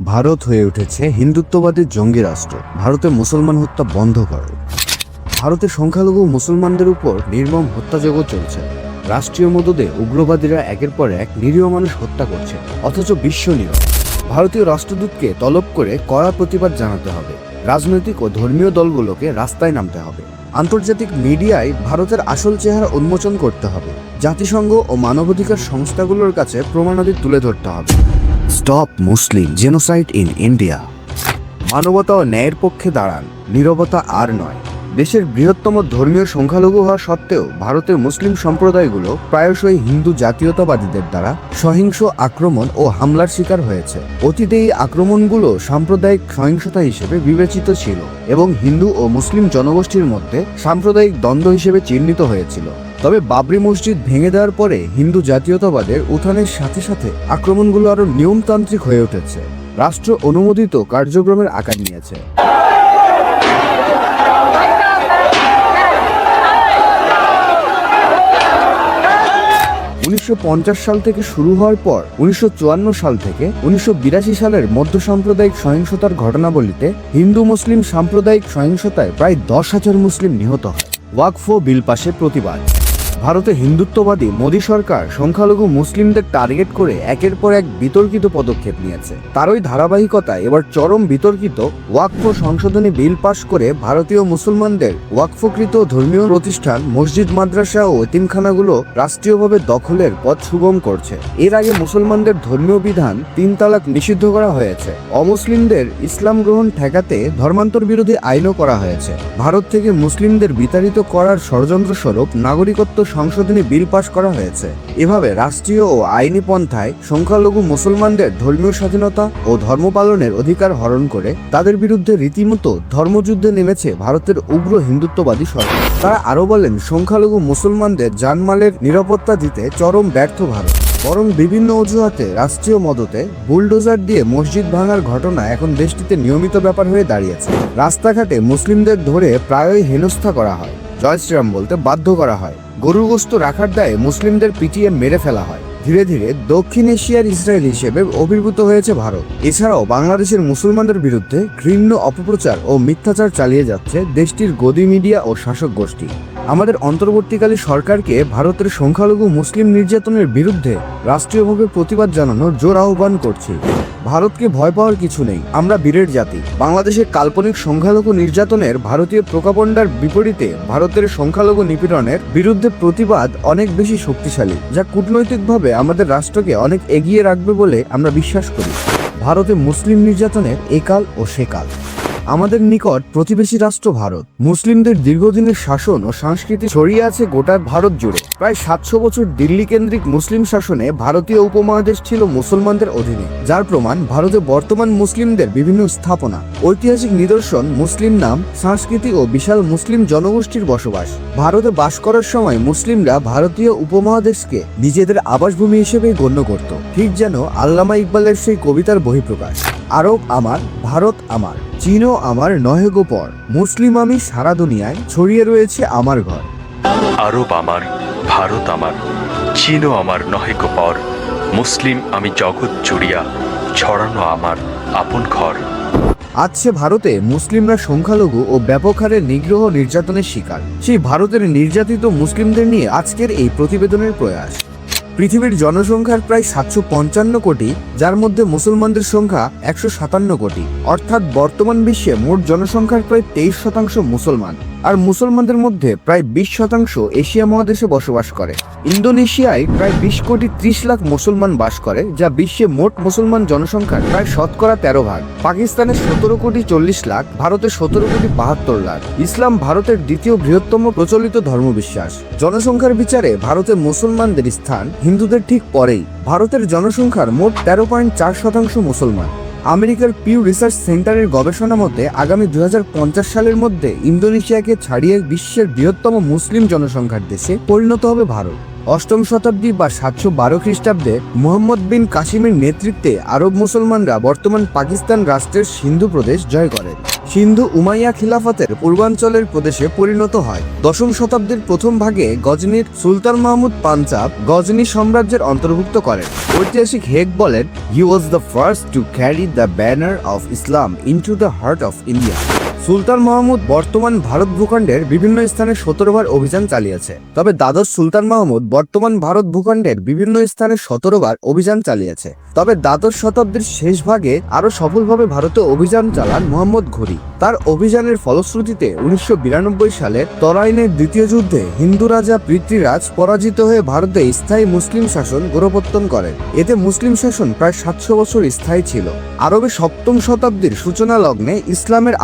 ভারত হয়ে উঠেছে হিন্দুত্ববাদী জঙ্গি রাষ্ট্র। ভারতে মুসলমান হত্যা বন্ধ করো। ভারতে সংখ্যালঘু মুসলমানদের উপর নির্মম হত্যাযজ্ঞ চলছে। রাষ্ট্রীয় মদদে উগ্রবাদীরা একের পর এক নিরীহ মানুষ হত্যা করছে, অথচ বিশ্ব নীরব ভারতীয় রাষ্ট্রদূতকে তলব করে কড়া প্রতিবাদ জানাতে হবে। রাজনৈতিক ও ধর্মীয় দলগুলোকে রাস্তায় নামতে হবে। আন্তর্জাতিক মিডিয়ায় ভারতের আসল চেহারা উন্মোচন করতে হবে। জাতিসংঘ ও মানবাধিকার সংস্থাগুলোর কাছে প্রমাণাদি তুলে ধরতে হবে। Stop Muslim genocide in India মানবতা ও ন্যায়ের পক্ষে দাঁড়ান, নীরবতা আর নয়। দেশের বৃহত্তম ধর্মীয় সংখ্যালঘু হওয়া সত্ত্বেও ভারতের মুসলিম সম্প্রদায়গুলো প্রায়শই হিন্দু জাতীয়তাবাদীদের দ্বারা সহিংস আক্রমণ ও হামলার শিকার হয়েছে। অতীতে এই আক্রমণগুলো সাম্প্রদায়িক সহিংসতা হিসেবে বিবেচিত ছিল এবং হিন্দু ও মুসলিম জনগোষ্ঠীর মধ্যে সাম্প্রদায়িক দ্বন্দ্ব হিসেবে চিহ্নিত হয়েছিল। তবে বাবরি মসজিদ ভেঙে দেওয়ার পরে হিন্দু জাতীয়তাবাদের উত্থানের সাথে সাথে আক্রমণগুলো আরও নিয়মতান্ত্রিক হয়ে উঠেছে। রাষ্ট্র অনুমোদিত কার্যক্রমের আকার নিয়েছে। উনিশশো পঞ্চাশ সাল থেকে শুরু হওয়ার পর, উনিশশো চুয়ান্ন সাল থেকে উনিশশো বিরাশি সালের মধ্য সাম্প্রদায়িক সহিংসতার ঘটনাবলিতে হিন্দু মুসলিম সাম্প্রদায়িক সহিংসতায় প্রায় দশ হাজার মুসলিম নিহত হয়। ওয়াকফো বিল পাশে প্রতিবাদ। ভারতে হিন্দুত্ববাদী মোদী সরকার সংখ্যালঘু মুসলিমদের টার্গেট করে একের পর এক বিতর্কিত পদক্ষেপ নিয়েছে। তারই ধারাবাহিকতায় এবার চরম বিতর্কিত ওয়াকফ সংশোধনী বিল পাশ করে ভারতীয় মুসলমানদের ওয়াকফকৃত ধর্মীয় প্রতিষ্ঠান মসজিদ, মাদ্রাসা ও এতিমখানাগুলো রাষ্ট্রীয়ভাবে দখলের পথ সুগম করছে। এর আগে মুসলমানদের ধর্মীয় বিধান তিন তালাক নিষিদ্ধ করা হয়েছে। অমুসলিমদের ইসলাম গ্রহণ ঠেকাতে ধর্মান্তর বিরোধী আইনও করা হয়েছে। ভারত থেকে মুসলিমদের বিতাড়িত করার ষড়যন্ত্র স্বরূপ নাগরিকত্ব সংশোধনী বিল পাশ করা হয়েছে। এভাবে রাষ্ট্রীয় ও আইনি পন্থায় সংখ্যালঘু মুসলমানদের ধর্মীয় স্বাধীনতা ও ধর্ম পালনের অধিকার হরণ করে তাদের বিরুদ্ধে রীতিমতো ধর্মযুদ্ধে নেমেছে ভারতের উগ্র হিন্দুত্ববাদী সরকার। তারা আরও বলেন, সংখ্যালঘু মুসলমানদের জানমালের নিরাপত্তা দিতে চরম ব্যর্থ ভারত। বরং বিভিন্ন অজুহাতে রাষ্ট্রীয় মদতে বুলডোজার দিয়ে মসজিদ ভাঙার ঘটনা এখন দেশটিতে নিয়মিত ব্যাপার হয়ে দাঁড়িয়েছে। রাস্তাঘাটে মুসলিমদের ধরে প্রায়ই হেনস্থা করা হয়। জয় শ্রীরাম বলতে বাধ্য করা হয়। গরুর গোস্ত রাখার দায়ে মুসলিমদের পিটিয়ে মেরে ফেলা হয়। ধীরে ধীরে দক্ষিণ এশিয়ার ইসরায়েল হিসেবে অভিভূত হয়েছে ভারত। এছাড়াও বাংলাদেশের মুসলমানদের বিরুদ্ধে ঘৃণ্য অপপ্রচার ও মিথ্যাচার চালিয়ে যাচ্ছে দেশটির গদি মিডিয়া ও শাসক গোষ্ঠী। আমাদের অন্তর্বর্তীকালী সরকারকে ভারতের সংখ্যালঘু মুসলিম নির্যাতনের বিরুদ্ধে রাষ্ট্রীয়ভাবে প্রতিবাদ জানানোর জোর আহ্বান করছি। ভারতকে ভয় পাওয়ার কিছু নেই। আমরা বীরের জাতি। বাংলাদেশের কাল্পনিক সংখ্যালঘু নির্যাতনের ভারতীয় প্রকাপণ্ডার বিপরীতে ভারতের সংখ্যালঘু নিপীড়নের বিরুদ্ধে প্রতিবাদ অনেক বেশি শক্তিশালী, যা কূটনৈতিকভাবে আমাদের রাষ্ট্রকে অনেক এগিয়ে রাখবে বলে আমরা বিশ্বাস করি। ভারতে মুসলিম নির্যাতনের একাল ও সেকাল। আমাদের নিকট প্রতিবেশী রাষ্ট্র ভারত। মুসলিমদের দীর্ঘদিনের শাসন ও সংস্কৃতি ছড়িয়ে আছে গোটা ভারত জুড়ে। প্রায় সাতশো বছর দিল্লি কেন্দ্রিক মুসলিম শাসনে ভারতীয় উপমহাদেশ ছিল মুসলমানদের অধীনে। যার প্রমাণ ভারতে বর্তমান মুসলিমদের বিভিন্ন স্থাপনা। ঐতিহাসিক নিদর্শন মুসলিম নাম, সংস্কৃতি ও বিশাল মুসলিম জনগোষ্ঠীর বসবাস। ভারতে বাস করার সময় মুসলিমরা ভারতীয় উপমহাদেশকে নিজেদের আবাসভূমি হিসেবে গণ্য করত। ঠিক যেন আল্লামা ইকবালের সেই কবিতার বহিঃপ্রকাশ। আরব আমার, ভারত আমার। চীনও আমার নহে গোপর। মুসলিম আমি সারা দুনিয়ায় ছড়িয়ে রয়েছে আমার ঘর। আরব আমার ভারত আমার চীনও আমার নহে পর মুসলিম আমি জগৎ জুড়িয়া ছড়ানো আমার আপন ঘর। আজ সে ভারতে মুসলিমরা সংখ্যালঘু ও ব্যাপক হারে নিগ্রহ নির্যাতনের শিকার। সেই ভারতের নির্যাতিত মুসলিমদের নিয়ে আজকের এই প্রতিবেদনের প্রয়াস। পৃথিবীর জনসংখ্যার প্রায় সাতশো পঞ্চান্ন কোটি, যার মধ্যে মুসলমানদের সংখ্যা একশো সাতান্ন কোটি। অর্থাৎ বর্তমান বিশ্বে মোট জনসংখ্যার প্রায় তেইশ শতাংশ মুসলমান। আর মুসলমানদের মধ্যে প্রায় বিশ শতাংশ এশিয়া মহাদেশে বসবাস করে। ইন্দোনেশিয়ায় প্রায় বিশ কোটি ত্রিশ লাখ মুসলমান বাস করে, যা বিশ্বে মোট মুসলমান জনসংখ্যার প্রায় শতকরা তেরো ভাগ। পাকিস্তানের সতেরো কোটি চল্লিশ লাখ, ভারতের সতেরো কোটি বাহাত্তর লাখ। ইসলাম ভারতের দ্বিতীয় বৃহত্তম প্রচলিত ধর্মবিশ্বাস। জনসংখ্যার বিচারে ভারতের মুসলমানদের স্থান হিন্দুদের ঠিক পরেই। ভারতের জনসংখ্যার মোট তেরো পয়েন্ট চার শতাংশ মুসলমান। আমেরিকার পিউ রিসার্চ সেন্টারের গবেষণা মতে, আগামী দু হাজার পঞ্চাশ সালের মধ্যে ইন্দোনেশিয়াকে ছাড়িয়ে বিশ্বের বৃহত্তম মুসলিম জনসংখ্যার দেশে পরিণত হবে ভারত। অষ্টম শতাব্দী বা সাতশো বারো খ্রিস্টাব্দে মোহাম্মদ বিন কাসিমের নেতৃত্বে আরব মুসলমানরা বর্তমান পাকিস্তান রাষ্ট্রের সিন্ধু প্রদেশ জয় করেন সিন্ধু উমাইয়া খিলাফতের পূর্বাঞ্চলের প্রদেশে পরিণত হয়। দশম শতাব্দীর প্রথম ভাগে গজনির সুলতান মাহমুদ পাঞ্জাব গজনি সাম্রাজ্যের অন্তর্ভুক্ত করেন ঐতিহাসিক হেগ বলেন he was the first to carry the banner of Islam into the heart of India Sultan Mahmud Bharat Bharat ভূখণ্ডের বিভিন্ন স্থানে সতেরো বার অভিযান চালিয়েছে। তবে দ্বাদশ সুলতান মাহমুদ বর্তমান ভারত ভূখণ্ডের বিভিন্ন স্থানে সতেরো বার অভিযান চালিয়েছে। তবে দ্বাদশ শতাব্দীর শেষ ভাগে আরও সফলভাবে ভারতে অভিযান চালান মোহাম্মদ ঘুরি। তার অভিযানের ফলশ্রুতিতে উনিশশো সালে তরাইনের দ্বিতীয় যুদ্ধে হিন্দু রাজা পৃথ্বীরাজ পরাজিত হয়ে ভারতে স্থায়ী মুসলিম শাসন গোরপত্তন করেন। এতে মুসলিম শাসন প্রায় সাতশো বছর স্থায়ী ছিল। আরবে সপ্তম শতাব্দীর সূচনা লগ্নে ইসলামের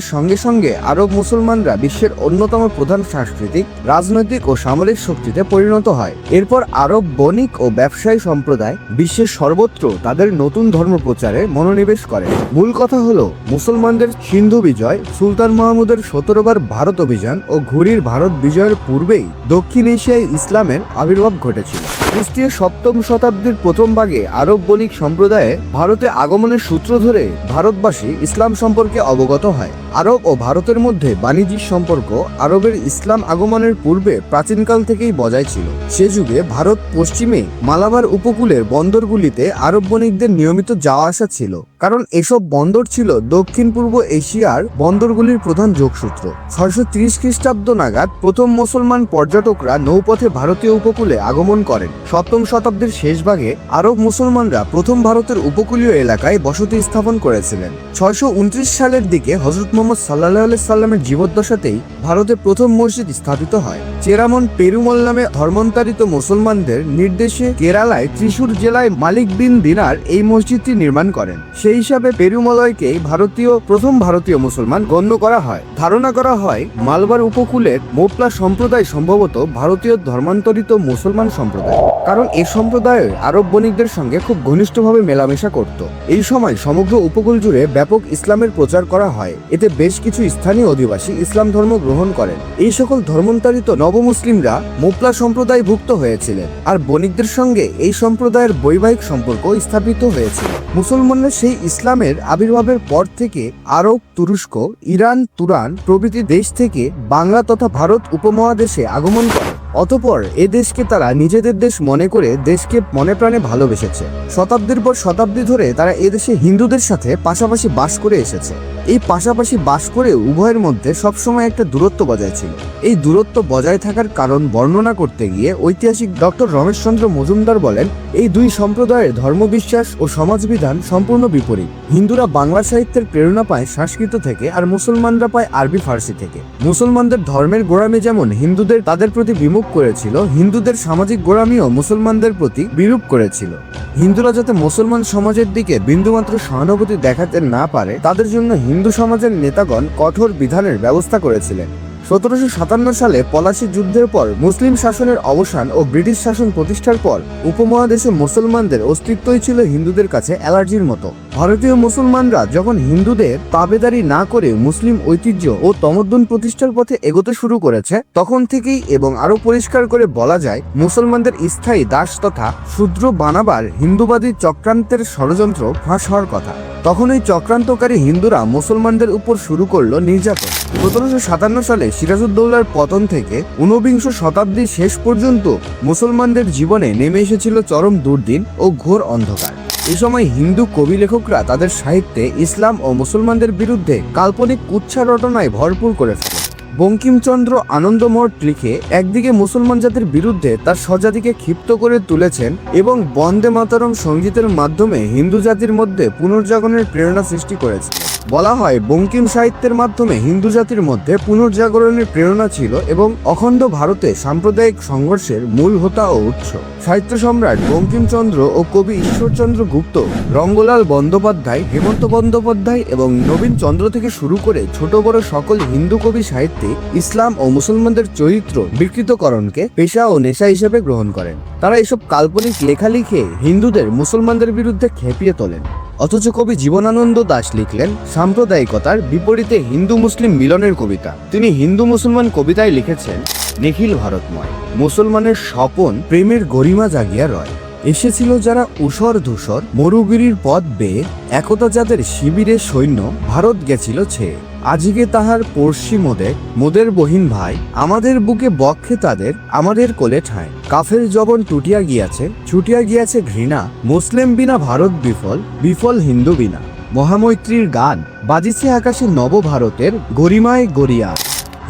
আবির্ভাবের সঙ্গে সঙ্গে আরব মুসলমানরা বিশ্বের অন্যতম প্রধান সাংস্কৃতিক, রাজনৈতিক ও সামরিক শক্তিতে পরিণত হয়। এরপর আরব বণিক ও ব্যবসায়ী সম্প্রদায় বিশ্বের সর্বত্র তাদের নতুন ধর্ম প্রচারে মনোনিবেশ করে। মূল কথা হলো, মুসলমানদের সিন্ধু বিজয়, সুলতান মাহমুদের সতেরোবার ভারত অভিযান ও ঘুরির ভারত বিজয়ের পূর্বেই দক্ষিণ এশিয়ায় ইসলামের আবির্ভাব ঘটেছিল। খ্রিস্টীয় সপ্তম শতাব্দীর প্রথম ভাগে আরব বণিক সম্প্রদায়ে ভারতে আগমনের সূত্র ধরে ভারতবাসী ইসলাম সম্পর্কে অবগত হয়। আরব ও ভারতের মধ্যে বাণিজ্যিক সম্পর্ক আরবের ইসলাম আগমনের পূর্বে প্রাচীনকাল থেকেই বজায় ছিল। সে যুগে ভারত পশ্চিমে মালাবার উপকূলের বন্দরগুলিতে আরব বণিকদের নিয়মিত যাওয়া আসা ছিল। কারণ এসব বন্দর ছিল দক্ষিণ পূর্ব এশিয়ার বন্দরগুলির প্রধান যোগসূত্র। ছয়শো ত্রিশ খ্রিস্টাব্দ নাগাদ প্রথম মুসলমান পর্যটকরা নৌপথে ভারতীয় উপকূলে আগমন করেন। সপ্তম শতাব্দীর শেষ ভাগে আরব মুসলমানরা প্রথম ভারতের উপকূলীয় এলাকায় বসতি স্থাপন করেছিলেন। ছয়শো উনত্রিশ সালের দিকে হজরত মোহাম্মদ সাল্লাহ সাল্লামের জীবদ্দশাতেই ভারতে প্রথম মসজিদ স্থাপিত হয়। চেরামন পেরুমল নামে ধর্মান্তরিত মুসলমানদের নির্দেশে কেরালায় ত্রিশূর জেলায় মালিক বিন দিনার এই মসজিদটি নির্মাণ করেন। সেই হিসাবে পেরুমলয়কে ভারতীয়, প্রথম ভারতীয় মুসলমান গণ্য করা হয়। ধারণা করা হয়, মালবার উপকূলের মোপলা সম্প্রদায় সম্ভবত ভারতীয় ধর্মান্তরিত মুসলমান সম্প্রদায়। কারণ এই সম্প্রদায় আরব বণিকদের সঙ্গে খুব ঘনিষ্ঠভাবে মেলামেশা করত। এই সময় সমগ্র উপকূল জুড়ে ব্যাপক ইসলামের প্রচার করা হয়। এতে বেশ কিছু স্থানীয় অধিবাসী ইসলাম ধর্ম গ্রহণ করেন। এই সকল ধর্মান্তরিত নবমুসলিমরা মোপলা সম্প্রদায় ভুক্ত হয়েছিলেন আর বণিকদের সঙ্গে এই সম্প্রদায়ের বৈবাহিক সম্পর্ক স্থাপিত হয়েছিল। মুসলমানরা সেই ইসলামের আবির্ভাবের পর থেকে আরব, তুরস্ক, ইরান, তুরান প্রভৃতি দেশ থেকে বাংলা তথা ভারত উপমহাদেশে আগমন করে অতপর এ দেশকে তারা নিজেদের দেশ মনে করে দেশকে মনে প্রাণে ভালোবেসেছে। শতাব্দীর পর শতাব্দী ধরে তারা এদেশে হিন্দুদের সাথে পাশাপাশি বাস করে এসেছে। এই পাশাপাশি বাস করে উভয়ের মধ্যে সবসময় একটা দূরত্ব বজায় ছিল। এই দূরত্ব বজায় থাকার কারণ বর্ণনা করতে গিয়ে ঐতিহাসিক ডক্টর রমেশচন্দ্র মজুমদার বলেন, এই দুই সম্প্রদায়ের ধর্মবিশ্বাস ও সমাজবিধান সম্পূর্ণ বিপরীত। হিন্দুরা বাংলা সাহিত্যের প্রেরণা পায় সংস্কৃত থেকে আর মুসলমানরা পায় আরবি ফার্সি থেকে। মুসলমানদের ধর্মের গোড়ামে যেমন হিন্দুদের, তাদের প্রতি বিমুখ করেছিল, হিন্দুদের সামাজিক গোড়ামিও মুসলমানদের প্রতি বিরূপ করেছিল। হিন্দুরা যাতে মুসলমান সমাজের দিকে বিন্দুমাত্র সহানুভূতি দেখাতে না পারে, তাদের জন্য হিন্দু সমাজের নেতাগণ কঠোর বিধানের ব্যবস্থা করেছিলেন। সতেরোশো সাতান্ন সালে পলাশি যুদ্ধের পর মুসলিম শাসনের অবসান ও ব্রিটিশ শাসন প্রতিষ্ঠার পর উপমহাদেশে মুসলমানদের অস্তিত্বই ছিল হিন্দুদের কাছে অ্যালার্জির মতো। ভারতীয় মুসলমানরা যখন হিন্দুদের তাবেদারি না করে মুসলিম ঐতিহ্য ও তমদ্দন প্রতিষ্ঠার পথে এগোতে শুরু করেছে, তখন থেকেই এবং আরও পরিষ্কার করে বলা যায়, মুসলমানদের স্থায়ী দাস তথা শূদ্র বানাবার হিন্দুবাদী চক্রান্তের ষড়যন্ত্র ফাঁস হওয়ার কথা। তখন ওই চক্রান্তকারী হিন্দুরা মুসলমানদের উপর শুরু করল নির্যাতন। সতেরোশো সাতান্ন সালে সিরাজউদ্দৌলার পতন থেকে ঊনবিংশ শতাব্দীর শেষ পর্যন্ত মুসলমানদের জীবনে নেমে এসেছিল চরম দুর্দিন ও ঘোর অন্ধকার। এ সময় হিন্দু কবি লেখকরা তাদের সাহিত্যে ইসলাম ও মুসলমানদের বিরুদ্ধে কাল্পনিক কুচ্ছা রটনায় ভরপুর করে ফেলে। বঙ্কিমচন্দ্র আনন্দমঠ লিখে একদিকে মুসলমান জাতির বিরুদ্ধে তার স্বজাতিকে ক্ষিপ্ত করে তুলেছেন এবং বন্দে মাতারম সঙ্গীতের মাধ্যমে হিন্দু জাতির মধ্যে পুনর্জাগরণের প্রেরণা সৃষ্টি করেছেন। বলা হয় বঙ্কিম সাহিত্যের মাধ্যমে হিন্দু জাতির মধ্যে পুনর্জাগরণের প্রেরণা ছিল এবং অখণ্ড ভারতে সাম্প্রদায়িক সংঘর্ষের মূল হোতা ও উৎস। সাহিত্য সম্রাট বঙ্কিমচন্দ্র ও কবি ঈশ্বরচন্দ্র গুপ্ত, রঙ্গলাল বন্দ্যোপাধ্যায়, হেমন্ত বন্দ্যোপাধ্যায় এবং নবীন চন্দ্র থেকে শুরু করে ছোট বড় সকল হিন্দু কবি সাহিত্যে ইসলাম ও মুসলমানদের চরিত্র বিকৃতকরণকে পেশা ও নেশা হিসেবে গ্রহণ করেন। তারা এসব কাল্পনিক লেখা লিখে হিন্দুদের মুসলমানদের বিরুদ্ধে খেপিয়ে তোলেন। অথচ কবি জীবনানন্দ দাস লিখলেন সাম্প্রদায়িকতার বিপরীতে হিন্দু মুসলিম মিলনের কবিতা। তিনি হিন্দু মুসলমান কবিতায় লিখেছেন, নিখিল ভারতময়, মুসলমানের স্বপন প্রেমের গরিমা জাগিয়া রয়। এসেছিল যারা উষর ধূসর, মরুগিরির পথ বেয়ে, একতা যাদের শিবিরে সৈন্য, ভারত গেছিল ছেয়ে। আজিকে তাহার পড়শি মোদে, মোদের বহিন ভাই, আমাদের বুকে বক্ষে তাদের, আমাদের কোলে ঠায় কাফের জবন টুটিয়া গিয়াছে, ছুটিয়া গিয়াছে ঘৃণা, মুসলিম বিনা ভারত বিফল বিফল হিন্দু বিনা। মহামৈত্রীর গান, বাজিছে আকাশে নব ভারতের গরিমায় গরিয়া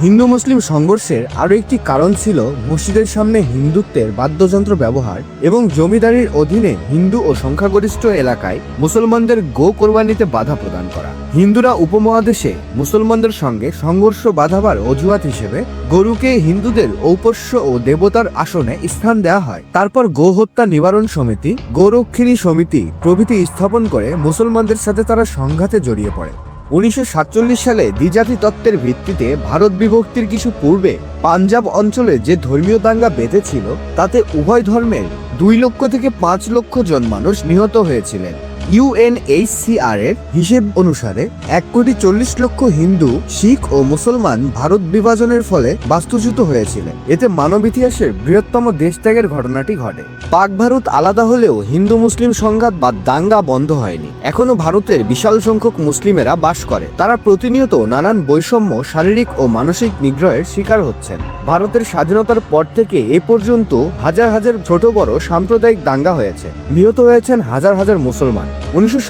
হিন্দু মুসলিম সংঘর্ষের আরও একটি কারণ ছিল মসজিদের সামনে হিন্দুত্বের বাদ্যযন্ত্র ব্যবহার এবং জমিদারির অধীনে হিন্দু ও সংখ্যাগরিষ্ঠ এলাকায় মুসলমানদের গো কোরবানিতে বাধা প্রদান করা। হিন্দুরা উপমহাদেশে মুসলমানদের সঙ্গে সংঘর্ষ বাধাবার অজুহাত হিসেবে গরুকে হিন্দুদের ঔপস্য ও দেবতার আসনে স্থান দেওয়া হয়। তারপর গো হত্যা নিবারণ সমিতি গোরক্ষিণী সমিতি প্রভৃতি স্থাপন করে মুসলমানদের সাথে তারা সংঘাতে জড়িয়ে পড়ে। উনিশশো সাতচল্লিশ সালে দ্বিজাতি তত্ত্বের ভিত্তিতে ভারত বিভক্তির কিছু পূর্বে পাঞ্জাব অঞ্চলে যে ধর্মীয় দাঙ্গা বেঁধেছিল, তাতে উভয় ধর্মের দুই লক্ষ থেকে পাঁচ লক্ষ জন মানুষ নিহত হয়েছিলেন। ইউএনএইচসিআর এর হিসেব অনুসারে এক কোটি চল্লিশ লক্ষ হিন্দু, শিখ ও মুসলমান ভারত বিভাজনের ফলে বাস্তুচ্যুত হয়েছিলেন। এতে মানব ইতিহাসের বৃহত্তম দেশত্যাগের ঘটনাটি ঘটে। পাক ভারত আলাদা হলেও হিন্দু মুসলিম সংঘাত বা দাঙ্গা বন্ধ হয়নি। এখনও ভারতের বিশাল সংখ্যক মুসলিমেরা বাস করে। তারা প্রতিনিয়ত নানান বৈষম্য, শারীরিক ও মানসিক নিগ্রহের শিকার হচ্ছেন। ভারতের স্বাধীনতার পর থেকে এ পর্যন্ত হাজার হাজার ছোট বড় সাম্প্রদায়িক দাঙ্গা হয়েছে। নিহত হয়েছেন হাজার হাজার মুসলমান। উনিশশো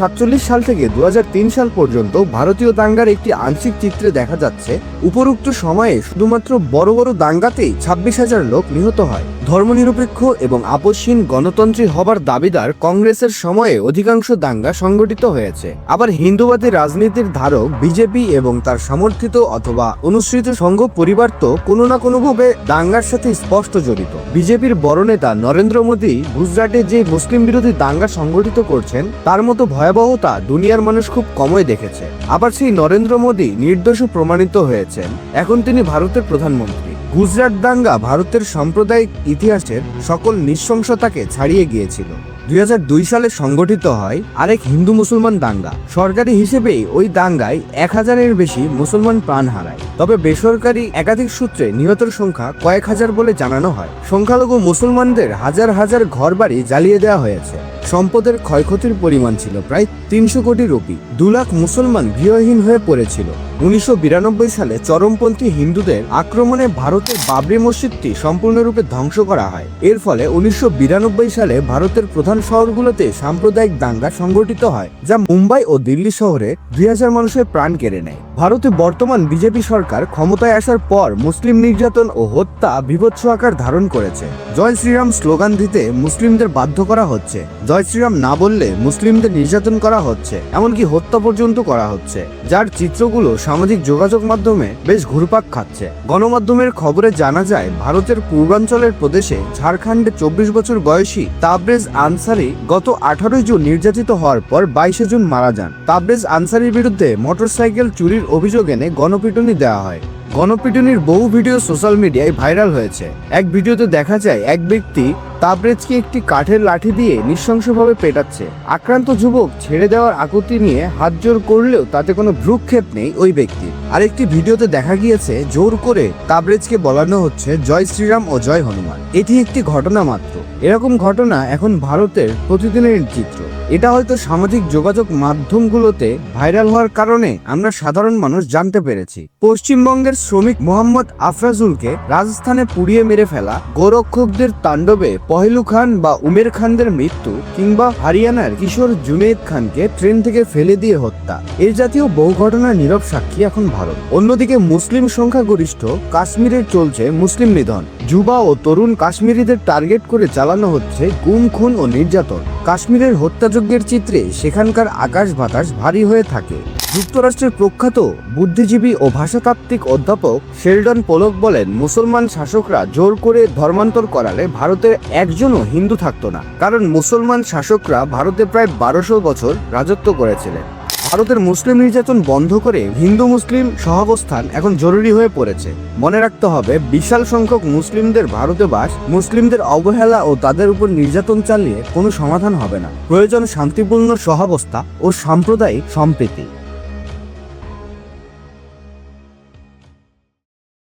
সাল থেকে দু হাজার তিন সাল পর্যন্ত ভারতীয় দাঙ্গার একটি আংশিক চিত্রে দেখা যাচ্ছে, উপরোক্ত সময়ে শুধুমাত্র বড় বড় দাঙ্গাতেই ছাব্বিশ হাজার লোক নিহত হয়। ধর্মনিরপেক্ষ এবং আপসহীন গণতন্ত্রী হবার দাবিদার কংগ্রেসের সময়ে অধিকাংশ দাঙ্গা সংগঠিত হয়েছে। আবার হিন্দুবাদী রাজনীতির ধারক বিজেপি এবং তার সমর্থিত অথবা অনুসৃত সংঘ পরিবার তো কোনো না কোনোভাবে দাঙ্গার সাথে স্পষ্ট জড়িত। বিজেপির বড় নেতা নরেন্দ্র মোদী গুজরাটে যে মুসলিম বিরোধী দাঙ্গা সংগঠিত করছেন, তার মতো ভয়াবহতা দুনিয়ার মানুষ খুব কমই দেখেছে। আবার সেই নরেন্দ্র মোদী নির্দোষ প্রমাণিত হয়েছেন। এখন তিনি ভারতের প্রধানমন্ত্রী। গুজরাট দাঙ্গা ভারতের সাম্প্রদায়িক ইতিহাসের সকল নৃশংসতাকে ছাড়িয়ে গিয়েছিল। দু হাজার দুই সালে সংগঠিত হয় আরেক হিন্দু মুসলমান দাঙ্গা। সরকারি হিসেবেই ওই দাঙ্গায় এক হাজারের বেশি মুসলমান প্রাণ হারায়। তবে বেসরকারি একাধিক সূত্রে নিহতের সংখ্যা কয়েক হাজার বলে জানানো হয়। সংখ্যালঘু মুসলমানদের হাজার হাজার ঘরবাড়ি জ্বালিয়ে দেওয়া হয়েছে। সম্পদের ক্ষয়ক্ষতির পরিমাণ ছিল প্রায় তিনশো কোটি রুপি। দু লাখ মুসলমান গৃহহীন হয়ে পড়েছিল। উনিশশো বিরানব্বই সালে চরমপন্থী হিন্দুদের আক্রমণে ভারতের বাবরি মসজিদটি সম্পূর্ণরূপে ধ্বংস করা হয়। এর ফলে উনিশশো বিরানব্বই সালে ভারতের প্রধান শহরগুলোতে সাম্প্রদায়িক দাঙ্গা সংগঠিত হয়, যা মুম্বাই ও দিল্লি শহরে দুই হাজার মানুষের প্রাণ কেড়ে নেয়। ভারতে বর্তমান বিজেপি সরকার ক্ষমতায় আসার পর মুসলিম নির্যাতন ও হত্যা বিভৎস আকার ধারণ করেছে। জয় শ্রীরাম স্লোগান দিতে মুসলিমদের বাধ্য করা হচ্ছে। জয় শ্রীরাম না বললে মুসলিমদের নির্যাতন করা হচ্ছে, এমনকি হত্যা পর্যন্ত করা হচ্ছে। যার চিত্রগুলো সামাজিক যোগাযোগ মাধ্যমে বেশ ঘুরপাক খাচ্ছে। গণমাধ্যমের খবরে জানা যায়, ভারতের পূর্বাঞ্চলের প্রদেশে ঝাড়খণ্ডে চব্বিশ বছর বয়সী তাবরেজ আনসারি গত আঠারোই জুন নির্যাতিত হওয়ার পর বাইশে জুন মারা যান। তাবরেজ আনসারির বিরুদ্ধে মোটরসাইকেল চুরির অভিযোগ এনে গণপিটুনি দেওয়া হয়। গণপিটুনির বহু ভিডিও সোশ্যাল মিডিয়ায় ভাইরাল হয়েছে। এক ভিডিওতে দেখা যায়, এক ব্যক্তি তাবরেজকে একটি কাঠের লাঠি দিয়ে নৃশংসভাবে পেটাচ্ছে। আক্রান্ত যুবক ছেড়ে দেওয়ার আকুতি নিয়ে হাত জোর করলেও তাতে কোনো ভ্রুক্ষেপ নেই ওই ব্যক্তির। আরেকটি ভিডিওতে দেখা গিয়েছে, জোর করে তাবরেজকে বলানো হচ্ছে, জয় শ্রীরাম ও জয় হনুমান। এটি একটি ঘটনা মাত্র। এরকম ঘটনা এখন ভারতের প্রতিদিনের চিত্র। এটা হয়তো সামাজিক যোগাযোগ মাধ্যমগুলোতে ভাইরাল হওয়ার কারণে আমরা সাধারণ মানুষ জানতে পেরেছি। পশ্চিমবঙ্গের শ্রমিক মোহাম্মদ আফরাজুলকে রাজস্থানে পুড়িয়ে মেরে ফেলা গোরক্ষকদের তাণ্ডবে পহেলু খান বা উমের খানদের মৃত্যু কিংবা হারিয়ানার কিশোর জুনেদ খানকে ট্রেন থেকে ফেলে দিয়ে হত্যা, এর জাতীয় বহু ঘটনার নীরব সাক্ষী এখন ভারত। অন্যদিকে মুসলিম সংখ্যাগরিষ্ঠ কাশ্মীরে চলছে মুসলিম নিধন। যুবা ও তরুণ কাশ্মীরিদের টার্গেট করে চালানো হচ্ছে গুম, খুন ও নির্যাতন। কাশ্মীরের হত্যাযজ্ঞের চিত্রে সেখানকার আকাশ বাতাস ভারী হয়ে থাকে। যুক্তরাষ্ট্রের প্রখ্যাত বুদ্ধিজীবী ও ভাষাতাত্ত্বিক অধ্যাপক শেলডন পোলক বলেন, মুসলমান শাসকরা জোর করে ধর্মান্তর করালে ভারতের একজনও হিন্দু থাকতো না। কারণ মুসলমান শাসকরা ভারতে প্রায় বারোশো বছর রাজত্ব করেছিলেন। ভারতের মুসলিম নির্যাতন বন্ধ করে হিন্দু মুসলিম সহাবস্থান এখন জরুরি হয়ে পড়েছে। মনে রাখতে হবে, বিশাল সংখ্যক মুসলিমদের ভারতে বাস, মুসলিমদের অবহেলা ও তাদের উপর নির্যাতন চালিয়ে কোনো সমাধান হবে না। প্রয়োজন শান্তিপূর্ণ সহাবস্থা ও সাম্প্রদায়িক সম্প্রীতি।